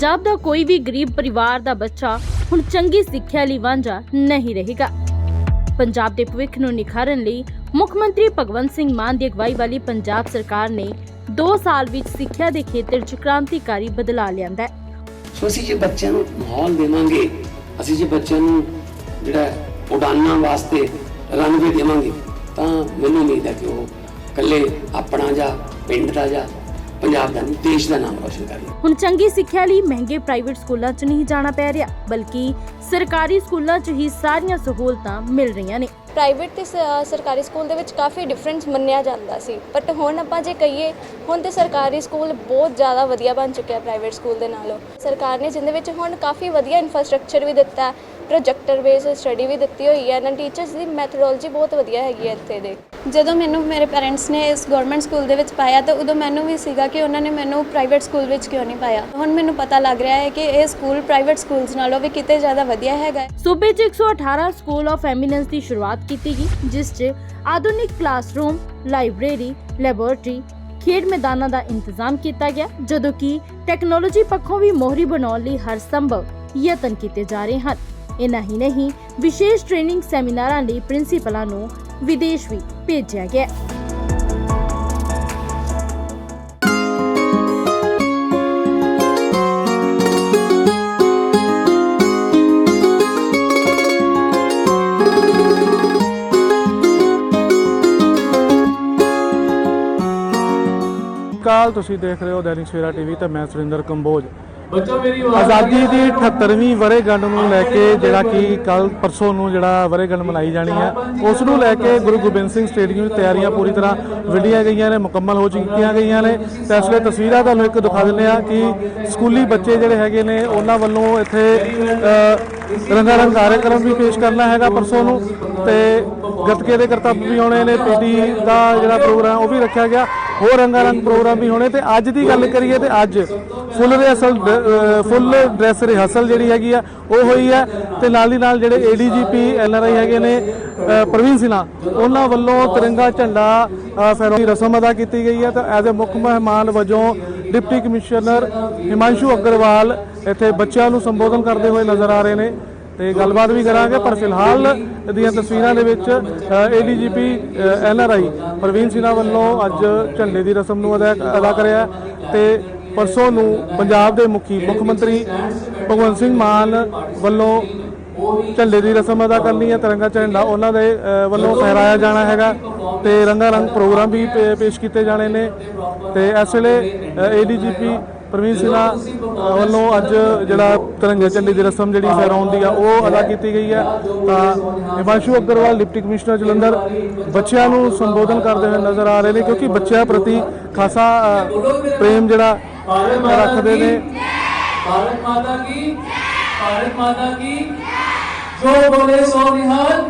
ਪੰਜਾਬ ਦਾ ਕੋਈ ਵੀ ਗਰੀਬ ਪਰਿਵਾਰ ਦਾ ਬੱਚਾ ਹੁਣ ਚੰਗੀ ਸਿੱਖਿਆ ਲਈ ਵਾਂਝਾ ਨਹੀਂ ਰਹੇਗਾ। ਪੰਜਾਬ ਦੇ ਭਵਿੱਖ ਨੂੰ ਨਿਖਾਰਨ ਲਈ ਮੁੱਖ ਮੰਤਰੀ ਭਗਵੰਤ ਸਿੰਘ ਮਾਨ ਦੀ ਅਗਵਾਈ ਵਾਲੀ ਪੰਜਾਬ ਸਰਕਾਰ ਨੇ 2 ਸਾਲ ਵਿੱਚ ਸਿੱਖਿਆ ਦੇ ਖੇਤਰ 'ਚ ਕ੍ਰਾਂਤੀਕਾਰੀ ਬਦਲਾਅ ਲਿਆਂਦਾ ਹੈ। ਸੋ ਅਸੀਂ ਜੇ ਬੱਚਿਆਂ ਨੂੰ ਮਾਹੌਲ ਦੇਵਾਂਗੇ, ਅਸੀਂ ਜੇ ਬੱਚਿਆਂ ਨੂੰ ਜਿਹੜਾ ਉਡਾਨਾਂ ਵਾਸਤੇ ਰਨਵੇ ਦੇਵਾਂਗੇ, ਤਾਂ ਮੈਨੂੰ ਉਮੀਦ ਹੈ ਕਿ ਉਹ ਇਕੱਲੇ ਆਪਣਾ ਜਾਂ ਪਿੰਡ ਦਾ ਜਾਂ ਪੰਜਾਬ ਦਾ ਨਹੀਂ, ਦੇਸ਼ ਦਾ ਨਾਮ ਰੋਸ਼ਨ ਕਰਨਗੇ ਹੁਣ ਚੰਗੀ ਸਿੱਖਿਆ ਲਈ ਮਹਿੰਗੇ ਪ੍ਰਾਈਵੇਟ ਸਕੂਲਾਂ 'ਚ ਨਹੀਂ ਜਾਣਾ ਪੈ ਰਿਹਾ, ਬਲਕਿ ਸਰਕਾਰੀ ਸਕੂਲਾਂ 'ਚ ਹੀ ਸਾਰੀਆਂ ਸਹੂਲਤਾਂ ਮਿਲ ਰਹੀਆਂ ਨੇ। ਪ੍ਰਾਈਵੇਟ ਤੇ ਸ- ਸਰਕਾਰੀ ਸਕੂਲ ਦੇ ਵਿੱਚ ਕਾਫੀ ਡਿਫਰੈਂਸ ਮੰਨਿਆ ਜਾਂਦਾ ਸੀ। ਬਟ ਹੁਣ ਆਪਾਂ ਜੇ ਕਹੀਏ ਹੁਣ ਤੇ ਸਰਕਾਰੀ ਸਕੂਲ ਬਹੁਤ ਜ਼ਿਆਦਾ ਵਧੀਆ ਬਣ ਚੁੱਕਿਆ ਪ੍ਰਾਈਵੇਟ ਸਕੂਲ ਦੇ ਨਾਲੋਂ। ਸਰਕਾਰ ਨੇ ਜਿੰਦੇ ਵਿੱਚ ਹੁਣ ਕਾਫੀ ਵਧੀਆ ਇਨਫਰਾਸਟ੍ਰਕਚਰ ਵੀ ਦਿੱਤਾ ਹੈ ਪ੍ਰੋਜੈਕਟਰ ਬੇਸ ਸਟੱਡੀ ਵੀ ਦਿੱਤੀ ਹੋਈ ਹੈ ਇਹਨਾਂ ਟੀਚਰਸ ਦੀ ਮੈਥਡੋਲੋਜੀ ਬਹੁਤ ਵਧੀਆ ਹੈਗੀ ਹੈ ਇੱਥੇ ਦੇ। ਜਦੋਂ ਮੈਨੂੰ ਮੇਰੇ ਪੈਰੈਂਟਸ ਨੇ ਇਸ ਗਵਰਨਮੈਂਟ ਸਕੂਲ ਦੇ ਵਿੱਚ ਪਾਇਆ ਤਾਂ ਉਦੋਂ ਮੈਨੂੰ ਵੀ ਸੀਗਾ ਕਿ ਉਹਨਾਂ ਨੇ ਮੈਨੂੰ ਪ੍ਰਾਈਵੇਟ ਸਕੂਲ ਵਿੱਚ ਕਿਉਂ ਨਹੀਂ ਪਾਇਆ। ਹੁਣ ਮੈਨੂੰ ਪਤਾ ਲੱਗ ਰਿਹਾ ਹੈ ਕਿ ਇਹ ਸਕੂਲ ਪ੍ਰਾਈਵੇਟ ਸਕੂਲਸ ਨਾਲੋਂ ਵੀ ਕਿਤੇ ਜ਼ਿਆਦਾ ਵਧੀਆ ਹੈਗਾ ਹੈ। ਸੂਬੇ 'ਚ 118 ਸਕੂਲ ਆਫ ਐਮੀਨੈਂਸ ਦੀ ਸ਼ੁਰੂਆਤ ਕੀਤੀ ਗਈ, ਜਿਸ 'ਚ ਆਧੁਨਿਕ ਕਲਾਸਰੂਮ, ਲਾਇਬ੍ਰੇਰੀ, ਲੈਬੋਰੇਟਰੀ, ਖੇਡ ਮੈਦਾਨਾਂ ਦਾ ਇੰਤਜ਼ਾਮ ਕੀਤਾ ਗਿਆ, ਜਦੋਂ ਕਿ ਟੈਕਨੋਲੋਜੀ ਪੱਖੋਂ ਵੀ ਮੋਹਰੀ ਬਣਾਉਣ ਲਈ ਹਰ ਸੰਭਵ ਯਤਨ ਕੀਤੇ ਜਾ ਰਹੇ ਹਨ। ਇਨਾ ਹੀ ਨਹੀਂ, ਵਿਸ਼ੇਸ਼ ਟ੍ਰੇਨਿੰਗ ਸੈਮੀਨਾਰਾਂ ਲਈ ਪ੍ਰਿੰਸੀਪਲਾਂ ਨੂੰ ਵਿਦੇਸ਼ ਵੀ ਭੇਜਿਆ ਗਿਆ। ਕਾਲ ਤੁਸੀਂ ਦੇਖ ਰਹੇ ਹੋ ਦੈਨਿਕ ਸਵੇਰਾ ਟੀਵੀ ਤੇ ਮੈਂ ਸੁਰਿੰਦਰ ਕੰਬੋਜ। ਬੱਚਾ ਮੇਰੀ ਆਵਾਜ਼ ਆਜ਼ਾਦੀ ਦੀ 78ਵੀਂ ਵਰ੍ਹੇਗੰਢ ਨੂੰ ਲੈ ਕੇ ਜਿਹੜਾ ਕਿ ਕੱਲ ਪਰਸੋਂ ਨੂੰ ਜਿਹੜਾ ਵਰ੍ਹੇਗੰਢ ਮਨਾਈ ਜਾਣੀ ਹੈ ਉਸ ਨੂੰ ਲੈ ਕੇ ਗੁਰੂ ਗੋਬਿੰਦ ਸਿੰਘ ਸਟੇਡੀਅਮ ਦੀ ਤਿਆਰੀਆਂ ਪੂਰੀ ਤਰ੍ਹਾਂ ਵਿੱਢੀਆਂ ਗਈਆਂ ਨੇ ਮੁਕੰਮਲ ਹੋ ਚੁੱਕੀਆਂ ਗਈਆਂ ਨੇ। ਤੇ ਇਸ ਵੇਲੇ ਤਸਵੀਰਾਂ ਤੁਹਾਨੂੰ ਇੱਕ ਦਿਖਾ ਦਿੰਦੇ ਆ ਕਿ ਸਕੂਲੀ ਬੱਚੇ ਜਿਹੜੇ ਹੈਗੇ ਨੇ ਉਹਨਾਂ ਵੱਲੋਂ ਇੱਥੇ ਅ, ਰੰਗਾ ਰੰਗ ਕਾਰਜਕ੍ਰਮ ਵੀ ਪੇਸ਼ ਕਰਨਾ ਹੈਗਾ ਪਰਸੋਂ ਨੂੰ। ਤੇ ਗੱਤਕੇ ਦੇ ਕਰਤੱਵ ਵੀ ਹੋਣੇ ਨੇ ਪੀਟੀ ਦਾ ਜਿਹੜਾ ਪ੍ਰੋਗਰਾਮ ਉਹ ਵੀ ਰੱਖਿਆ ਗਿਆ। ਹੋਰ ਰੰਗਾ ਰੰਗ ਪ੍ਰੋਗਰਾਮ ਵੀ ਹੋਣੇ ਤੇ ਅੱਜ ਦੀ ਗੱਲ ਕਰੀਏ ਤੇ ਅੱਜ full rehearsal full dress rehearsal ਜਿਹੜੀ ਹੈਗੀ ਆ ਉਹ ਹੋਈ ਹੈ ਤੇ ਨਾਲ ਦੀ ਨਾਲ ਜਿਹੜੇ ਏਡੀਜੀਪੀ ਐਨਆਰਆਈ ਹੈਗੇ ਨੇ ਪ੍ਰਵੀਨ ਸਿਨਾ ਉਹਨਾਂ ਵੱਲੋਂ ਤਿਰੰਗਾ ਝੰਡਾ ਅ, ਫਹਿਰਾਉਣ ਦੀ ਰਸਮ ਅਦਾ ਕੀਤੀ ਗਈ ਹੈ ਤਾਂ ਐਜ਼ ਅ ਮੁੱਖ ਮਹਿਮਾਨ ਵਜੋਂ ਡਿਪਟੀ ਕਮਿਸ਼ਨਰ ਹਿਮਾਂਸ਼ੂ ਅਗਰਵਾਲ ਇੱਥੇ ਬੱਚਿਆਂ ਨੂੰ ਸੰਬੋਧਨ ਕਰਦੇ ਹੋਏ ਨਜ਼ਰ ਆ ਰਹੇ ਨੇ। ਤੇ ਗੱਲਬਾਤ ਵੀ ਕਰਾਂਗੇ, ਪਰ ਫਿਲਹਾਲ ਦੀਆਂ ਤਸਵੀਰਾਂ ਦੇ ਵਿੱਚ ਏਡੀਜੀਪੀ ਐਨਆਰਆਈ ਪ੍ਰਵੀਨ ਸਿਨਾ ਵੱਲੋਂ ਅੱਜ ਝੰਡੇ ਦੀ ਰਸਮ ਨੂੰ ਅਦਾ ਅਦਾ ਕਰਿਆ ਤੇ ਪਰਸੋਂ ਨੂੰ ਪੰਜਾਬ ਦੇ ਮੁਖੀ ਮੁੱਖ ਮੰਤਰੀ ਭਗਵੰਤ ਸਿੰਘ ਮਾਨ ਵੱਲੋਂ ਝੰਡੇ ਦੀ ਰਸਮ ਅਦਾ ਕਰਨੀ ਹੈ, ਤਿਰੰਗਾ ਝੰਡਾ ਉਹਨਾਂ ਦੇ ਵੱਲੋਂ ਫਹਿਰਾਇਆ ਜਾਣਾ ਹੈਗਾ ਤੇ ਰੰਗਾ ਰੰਗ ਪ੍ਰੋਗਰਾਮ ਵੀ ਪੇ- ਪੇਸ਼ ਕੀਤੇ ਜਾਣੇ ਨੇ ਤੇ ਇਸ ਵੇਲੇ ਏਡੀਜੀਪੀ ਪ੍ਰਵੀਨ ਸਿਨਾ ਵੱਲੋਂ ਅੱਜ ਜਿਹੜਾ ਤਿਰੰਗੇ ਝੰਡੀ ਦੀ ਰਸਮ ਜਿਹੜੀ ਫਹਿਰਾਉਣ ਦੀ ਆ, ਉਹ ਅਦਾ ਕੀਤੀ ਗਈ ਹੈ। ਤਾਂ ਹਿਮਾਂਸ਼ੂ ਅਗਰਵਾਲ, ਡਿਪਟੀ ਕਮਿਸ਼ਨਰ ਜਲੰਧਰ, ਬੱਚਿਆਂ ਨੂੰ ਸੰਬੋਧਨ ਕਰਦੇ ਹੋਏ ਨਜ਼ਰ ਆ ਰਹੇ ਨੇ, ਕਿਉਂਕਿ ਬੱਚਿਆਂ ਪ੍ਰਤੀ ਖਾਸਾ ਪ੍ਰੇਮ ਜਿਹੜਾ ਰੱਖਦੇ ਨੇ। ਭਾਰਤ ਮਾਤਾ ਕੀ? ਭਾਰਤ ਮਾਤਾ ਕੀ? ਜੋ ਬੋਲੇ ਸੋ ਨਿਹਾਲ।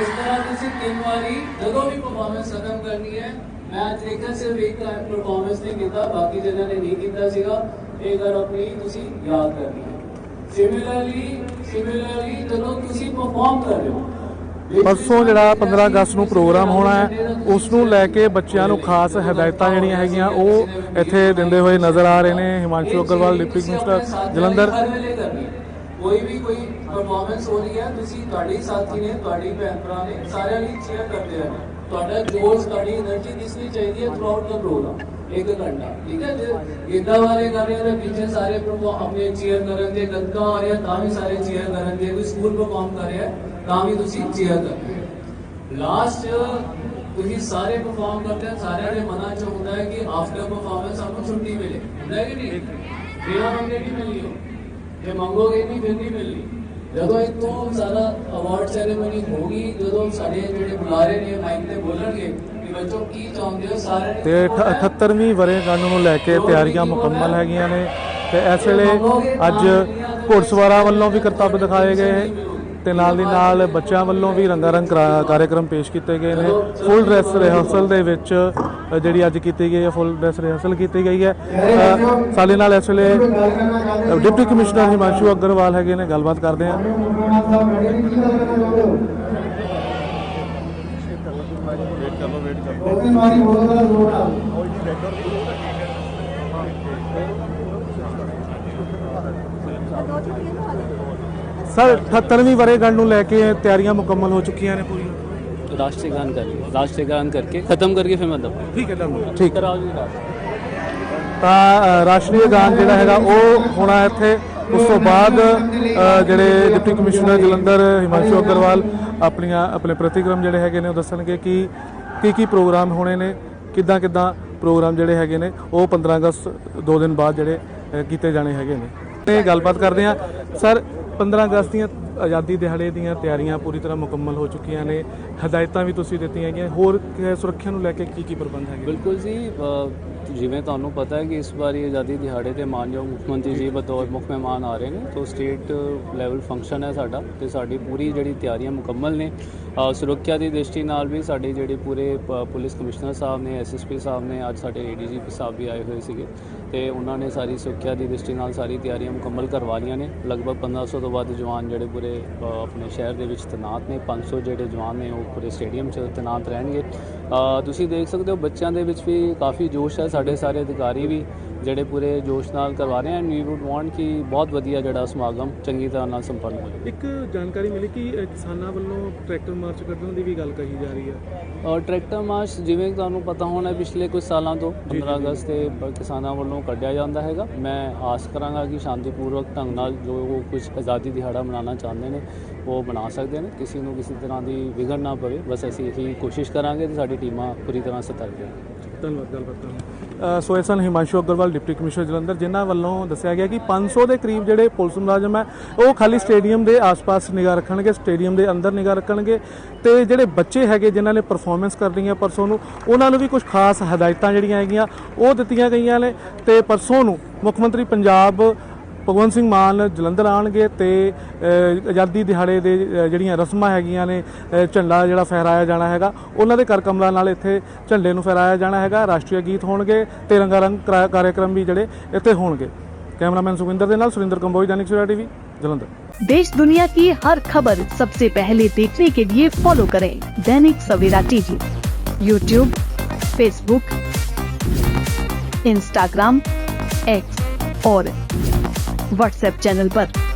ਇਸ ਤਰ੍ਹਾਂ ਤੁਸੀਂ ਤਿੰਨ ਵਾਰੀ ਜਦੋਂ ਵੀ ਖਤਮ ਕਰਨੀ ਹੈ। ਮੈਂ ਦੇਖਿਆ ਸਿਰਫ ਇੱਕ ਟਾਈਮ ਪਰਫਾਰਮੈਂਸ ਨਹੀਂ ਕੀਤਾ ਬਾਕੀ ਜਿਹਨਾਂ ਨੇ ਨਹੀਂ ਕੀਤਾ ਸੀਗਾ ਇਹ ਗੱਲ ਆਪਣੀ ਤੁਸੀਂ ਯਾਦ ਕਰਨੀ ਹੈ। ਸਿਮਿਲਰਲੀ ਸਿਮਿਲਰਲੀ ਜਦੋਂ ਤੁਸੀਂ ਪਰਫਾਰਮ ਕਰ ਰਹੇ ਹੋ ਪਰਸੋਂ ਜਿਹੜਾ 15 ਅਗਸਤ ਨੂੰ ਪ੍ਰੋਗਰਾਮ ਹੋਣਾ ਹੈ ਉਸ ਨੂੰ ਲੈ ਕੇ ਬੱਚਿਆਂ ਨੂੰ ਖਾਸ ਹਦਾਇਤਾਂ ਜਿਹੜੀਆਂ ਹੈਗੀਆਂ ਉਹ ਇੱਥੇ ਦਿੰਦੇ ਹੋਏ ਨਜ਼ਰ ਆ ਰਹੇ ਨੇ ਹਿਮਾਂਸ਼ੂ ਅਗਰਵਾਲ ਡਿਪਟੀ ਕਮਿਸ਼ਨਰ ਜਲੰਧਰ। ਕੋਈ ਵੀ ਕੋਈ ਪਰਫਾਰਮੈਂਸ ਹੋ ਰਹੀ ਹੈ ਤੁਸੀਂ ਤੁਹਾਡੇ ਸਾਥੀ ਨੇ ਤੁਹਾਡੀ ਭੈਣ ਭਰਾ ਨੇ ਸਾਰਿਆਂ ਲਈ ਚੇਅਰ ਕਰਦੇ ਰਹਿਣਾ। ਤੁਹਾਡਾ ਜੋਸ਼ ਤੁਹਾਡੀ એનર્ਜੀ ਦਿਸਣੀ ਚਾਹੀਦੀ ਹੈ ਥਰੂ ਦਾ ਪ੍ਰੋਗਰਾਮ ਇੱਕ ਘੰਟਾ ਠੀਕ ਹੈ ਜੇ ਇਦਾਂ ਵਾਲੇ ਗਾਣਿਆਂ ਦੇ ਪਿੱਛੇ ਸਾਰੇ ਪ੍ਰਭੂ ਆਪਣੇ ਚੀਅਰ ਕਰਨ ਦੇ ਗੱਤਕਾ ਆ ਰਿਹਾ ਤਾਂ ਵੀ ਸਾਰੇ ਚੀਅਰ ਕਰਨ ਦੇ ਕੋਈ ਸਕੂਲ ਪਰਫਾਰਮ ਕਰ ਰਿਹਾ ਤਾਂ ਵੀ ਤੁਸੀਂ ਚੀਅਰ ਕਰਦੇ ਲਾਸਟ ਤੁਸੀਂ ਸਾਰੇ ਪਰਫਾਰਮ ਕਰਦੇ ਆ ਸਾਰਿਆਂ ਦੇ ਮਨਾਂ 'ਚ ਹੁੰਦਾ ਹੈ ਕਿ ਆਫਟਰ ਪਰਫਾਰਮੈਂਸ ਆਪਕੋ ਛੁੱਟੀ ਮਿਲੇ ਹੁੰਦਾ ਹੈ ਕਿ ਨਹੀਂ ਬਿਨਾ ਮੰਗੇ ਨਹੀਂ ਮਿਲਣੀ ਹੋ ਜੇ ਮੰਗੋਗੇ ਨਹੀਂ ਫਿਰ ਨਹੀਂ ਮਿਲਣੀ ਜਦੋਂ ਇਹ ਤੋਂ ਜ਼ਿਆਦਾ ਅਵਾਰਡ ਸੈਰੇਮਨੀ ਹੋਗੀ ਜਦੋਂ ਸਾਡੇ ਜਿਹੜੇ ਬੁਲਾਰੇ ਨੇ ਮਾਈਕ ਤੇ ਬੋਲਣਗੇ ਕਿ ਬੱਚੋ ਕੀ ਚਾਹੁੰਦੇ ਹੋ? ਸਾਰੇ ਤੇ 78ਵੀਂ ਵਰ੍ਹੇਗੰਢ ਨੂੰ ਲੈ ਕੇ ਤਿਆਰੀਆਂ ਮੁਕੰਮਲ ਹੈਗੀਆਂ ਨੇ। ਤੇ ਇਸ ਵੇਲੇ ਅੱਜ ਘੋੜਸਵਾਰਾਂ ਵੱਲੋਂ ਵੀ ਕਰਤੱਵ ਦਿਖਾਏ ਗਏ ਤੇ ਨਾਲ ਦੀ ਨਾਲ ਬੱਚਿਆਂ ਵੱਲੋਂ ਵੀ ਰੰਗਾ ਰੰਗ ਕਰਾ- ਕਾਰਜਕ੍ਰਮ ਪੇਸ਼ ਕੀਤੇ ਗਏ ਨੇ। ਫੁੱਲ ਡਰੈਸ ਰਿਹਰਸਲ ਦੇ ਵਿੱਚ ਜਿਹੜੀ ਅੱਜ ਕੀਤੀ ਗਈ ਹੈ ਫੁੱਲ ਡਰੈਸ ਰਿਹਰਸਲ ਕੀਤੀ ਗਈ ਹੈ। ਸਾਡੇ ਨਾਲ ਇਸ ਵੇਲੇ ਡਿਪਟੀ ਕਮਿਸ਼ਨਰ ਹਿਮਾਂਸ਼ੂ ਅਗਰਵਾਲ ਹੈਗੇ ਨੇ, ਗੱਲਬਾਤ ਕਰਦੇ ਆ ਸਰ 78ਵੀਂ ਵਰੇਗੰਢ ਨੂੰ ਲੈ ਕੇ ਤਿਆਰੀਆਂ ਮੁਕੰਮਲ ਹੋ ਚੁੱਕੀਆਂ ਨੇ ਪੂਰੀਆਂ। राष्ट्रीय गान करिए राष्ट्रीय गान करके खत्म करके फिर मैं दबा ਠੀਕ ਹੈ ਤੁਹਾਨੂੰ ਠੀਕ कराओ जी राष्ट्रीय ਤਾਂ ਅ, ਰਾਸ਼ਟਰੀ ਗਾਨ ਜਿਹੜਾ ਹੈਗਾ ਉਹ ਹੋਣਾ ਇੱਥੇ ਉਸ ਤੋਂ ਬਾਅਦ ਅ, ਜਿਹੜੇ ਡਿਪਟੀ ਕਮਿਸ਼ਨਰ ਜਲੰਧਰ ਹਿਮਾਂਸ਼ੂ ਅਗਰਵਾਲ ਆਪਣੀਆਂ ਆਪਣੇ ਪ੍ਰਤੀਕਰਮ ਜਿਹੜੇ ਹੈਗੇ ਨੇ ਉਹ ਦੱਸਣਗੇ ਕਿ ਕੀ ਕੀ ਪ੍ਰੋਗਰਾਮ ਹੋਣੇ ਨੇ ਕਿੱਦਾਂ ਕਿੱਦਾਂ ਪ੍ਰੋਗਰਾਮ ਜਿਹੜੇ ਹੈਗੇ ਨੇ ਉਹ 15 ਅਗਸਤ ਦੋ ਦਿਨ ਬਾਅਦ ਜਿਹੜੇ ਅ, ਕੀਤੇ ਜਾਣੇ ਹੈਗੇ ਨੇ ਤੇ ਗੱਲਬਾਤ ਕਰਦੇ ਹਾਂ ਸਰ 15 ਅਗਸਤ ਦੀਆਂ ਆਜ਼ਾਦੀ ਦਿਹਾੜੇ ਦੀਆਂ ਤਿਆਰੀਆਂ ਪੂਰੀ ਤਰ੍ਹਾਂ ਮੁਕੰਮਲ ਹੋ ਚੁੱਕੀਆਂ ਨੇ। ਹਦਾਇਤਾਂ ਵੀ ਤੁਸੀਂ ਦਿੱਤੀਆਂ ਹੈਗੀਆਂ ਹੋਰ ਸੁਰੱਖਿਆ ਨੂੰ ਲੈ ਕੇ ਕੀ ਕੀ ਪ੍ਰਬੰਧ ਹੈਗੇ? ਬਿਲਕੁਲ ਜੀ ਜਿਵੇਂ ਤੁਹਾਨੂੰ ਪਤਾ ਹੈ ਕਿ ਇਸ ਵਾਰੀ ਆਜ਼ਾਦੀ ਦਿਹਾੜੇ ਤੇ ਮਾਨਯੋਗ ਮੁੱਖ ਮੰਤਰੀ ਜੀ ਬਤੌਰ ਮੁੱਖ ਮਹਿਮਾਨ ਆ ਰਹੇ ਨੇ। ਤੋਂ ਸਟੇਟ ਲੈਵਲ ਫੰਕਸ਼ਨ ਹੈ ਸਾਡਾ ਤੇ ਸਾਡੀ ਪੂਰੀ ਜਿਹੜੀ ਤਿਆਰੀਆਂ ਮੁਕੰਮਲ ਨੇ। ਸੁਰੱਖਿਆ ਦੀ ਦ੍ਰਿਸ਼ਟੀ ਨਾਲ ਵੀ ਸਾਡੇ ਜਿਹੜੇ ਪੂਰੇ ਪ- ਪੁਲਿਸ ਕਮਿਸ਼ਨਰ ਸਾਹਿਬ ਨੇ ਐਸਐਸਪੀ ਸਾਹਿਬ ਨੇ, ਅੱਜ ਸਾਡੇ ਏਡੀਜੀਪੀ ਸਾਹਿਬ ਵੀ ਆਏ ਹੋਏ ਸੀਗੇ। ਤੇ ਉਹਨਾਂ ਨੇ ਸਾਰੀ ਸੁਰੱਖਿਆ ਦੀ ਦ੍ਰਿਸ਼ਟੀ ਨਾਲ ਸਾਰੀ ਤਿਆਰੀਆਂ ਮੁਕੰਮਲ ਕਰਵਾ ਲਈਆਂ ਨੇ। ਲਗਭਗ 1500 ਤੋਂ ਵੱਧ ਜਵਾਨ ਜਿਹੜੇ ਪੂਰੇ ਆਪਣੇ ਸ਼ਹਿਰ ਦੇ ਵਿੱਚ ਤੈਨਾਤ ਨੇ। 500 ਜਿਹੜੇ ਜਵਾਨ ਨੇ, ਉਹ ਪੂਰੇ ਸਟੇਡੀਅਮ 'ਚ ਤੈਨਾਤ ਰਹਿਣਗੇ। ਤੁਸੀਂ ਦੇਖ ਸਕਦੇ ਹੋ ਬੱਚਿਆਂ ਦੇ ਵਿੱਚ ਵੀ ਕਾਫੀ ਜੋਸ਼ ਹੈ। ਸਾਡੇ ਸਾਰੇ ਅਧਿਕਾਰੀ ਵੀ ਜਿਹੜੇ ਪੂਰੇ ਜੋਸ਼ ਨਾਲ ਕਰਵਾ ਰਹੇ ਹਨ। ਵੀ ਵੁੱਡ ਵਾਂਟ ਕਿ ਬਹੁਤ ਵਧੀਆ ਜਿਹੜਾ ਸਮਾਗਮ ਚੰਗੀ ਤਰ੍ਹਾਂ ਨਾਲ ਸੰਪੰਨ ਹੋਵੇ ਇੱਕ ਜਾਣਕਾਰੀ ਮਿਲੀ ਕਿ ਕਿਸਾਨਾਂ ਵੱਲੋਂ ਟਰੈਕਟਰ ਮਾਰਚ ਕੱਢਣ ਦੀ ਵੀ ਗੱਲ ਕਹੀ ਜਾ ਰਹੀ ਹੈ ਔਰ ਟਰੈਕਟਰ ਮਾਰਚ ਜਿਵੇਂ ਤੁਹਾਨੂੰ ਪਤਾ ਹੋਣਾ ਪਿਛਲੇ ਕੁਝ ਸਾਲਾਂ ਤੋਂ 15 ਅਗਸਤ ਤੇ ਕਿਸਾਨਾਂ ਵੱਲੋਂ ਕੱਢਿਆ ਜਾਂਦਾ ਹੈਗਾ। ਮੈਂ ਆਸ ਕਰਾਂਗਾ ਕਿ ਸ਼ਾਂਤੀਪੂਰਵਕ ਢੰਗ ਨਾਲ ਜੋ ਉਹ ਕੁਝ ਆਜ਼ਾਦੀ ਦਿਹਾੜਾ ਮਨਾਉਣਾ ਚਾਹੁੰਦੇ ਨੇ ਉਹ ਬਣਾ ਸਕਦੇ ਨੇ। ਕਿਸੇ ਨੂੰ ਕਿਸੇ ਤਰ੍ਹਾਂ ਦੀ ਵਿਗੜ ਨਾ ਪਵੇ। ਬਸ ਅਸੀਂ ਇਹੀ ਕੋਸ਼ਿਸ਼ ਕਰਾਂਗੇ ਤੇ ਸਾਡੀ ਟੀਮਾਂ ਪੂਰੀ ਤਰ੍ਹਾਂ ਸਤਰਕ ਰਹਿਣ। ਧੰਨਵਾਦ ਗੱਲਬਾਤ ਕਰਨ ਸੋ ਇਹ ਸਨ ਹਿਮਾਂਸ਼ੂ ਅਗਰਵਾਲ, ਡਿਪਟੀ ਕਮਿਸ਼ਨਰ ਜਲੰਧਰ, ਜਿਨ੍ਹਾਂ ਵੱਲੋਂ ਦੱਸਿਆ ਗਿਆ ਕਿ 500 ਦੇ ਕਰੀਬ ਜਿਹੜੇ ਪੁਲਿਸ ਮੁਲਾਜ਼ਮ ਹੈ, ਉਹ ਖਾਲੀ ਸਟੇਡੀਅਮ ਦੇ ਆਸ-ਪਾਸ ਨਿਗਾਹ ਰੱਖਣਗੇ, ਸਟੇਡੀਅਮ ਦੇ ਅੰਦਰ ਨਿਗਾਹ ਰੱਖਣਗੇ ਤੇ ਜਿਹੜੇ ਬੱਚੇ ਹੈਗੇ ਜਿਨ੍ਹਾਂ ਨੇ ਪਰਫਾਰਮੈਂਸ ਕਰਨੀ ਹੈ ਪਰਸੋਂ ਨੂੰ, ਉਹਨਾਂ ਨੂੰ ਵੀ ਕੁਝ ਖਾਸ ਹਦਾਇਤਾਂ ਜਿਹੜੀਆਂ ਹੈਗੀਆਂ ਉਹ ਦਿੱਤੀਆਂ ਗਈਆਂ ਨੇ ਤੇ ਪਰਸੋਂ ਨੂੰ ਮੁੱਖ ਮੰਤਰੀ ਪੰਜਾਬ ਭਗਵੰਤ ਸਿੰਘ ਮਾਨ ਜਲੰਧਰ ਆਣਗੇ ਤੇ ਅ, ਆਜ਼ਾਦੀ ਦਿਹਾੜੇ ਦੇ ਅ, ਜਿਹੜੀਆਂ ਰਸਮਾਂ ਹੈਗੀਆਂ ਨੇ ਅ, ਝੰਡਾ ਜਿਹੜਾ ਫਹਿਰਾਇਆ ਜਾਣਾ ਹੈਗਾ ਉਹਨਾਂ ਦੇ ਕਰ ਕਮਲਾਂ ਨਾਲ ਇੱਥੇ ਝੰਡੇ ਨੂੰ ਫਹਿਰਾਇਆ ਜਾਣਾ ਹੈਗਾ ਰਾਸ਼ਟਰੀ ਗੀਤ ਹੋਣਗੇ ਤੇ ਰੰਗਾ ਰੰਗ ਕਰਾ- ਕਾਰਜਕ੍ਰਮ ਵੀ ਜਿਹੜੇ ਇੱਥੇ ਹੋਣਗੇ ਕੈਮਰਾਮੈਨ ਸੁਖਿੰਦਰ ਦੇ ਨਾਲ ਸੁਰਿੰਦਰ ਕੰਬੋਜ दैनिक सवेरा टीवी जलंधर देश दुनिया की हर खबर सबसे पहले देखने के लिए फॉलो करें Dainik Savera TV YouTube Facebook Instagram X और व्हाट्सएप चैनल पर।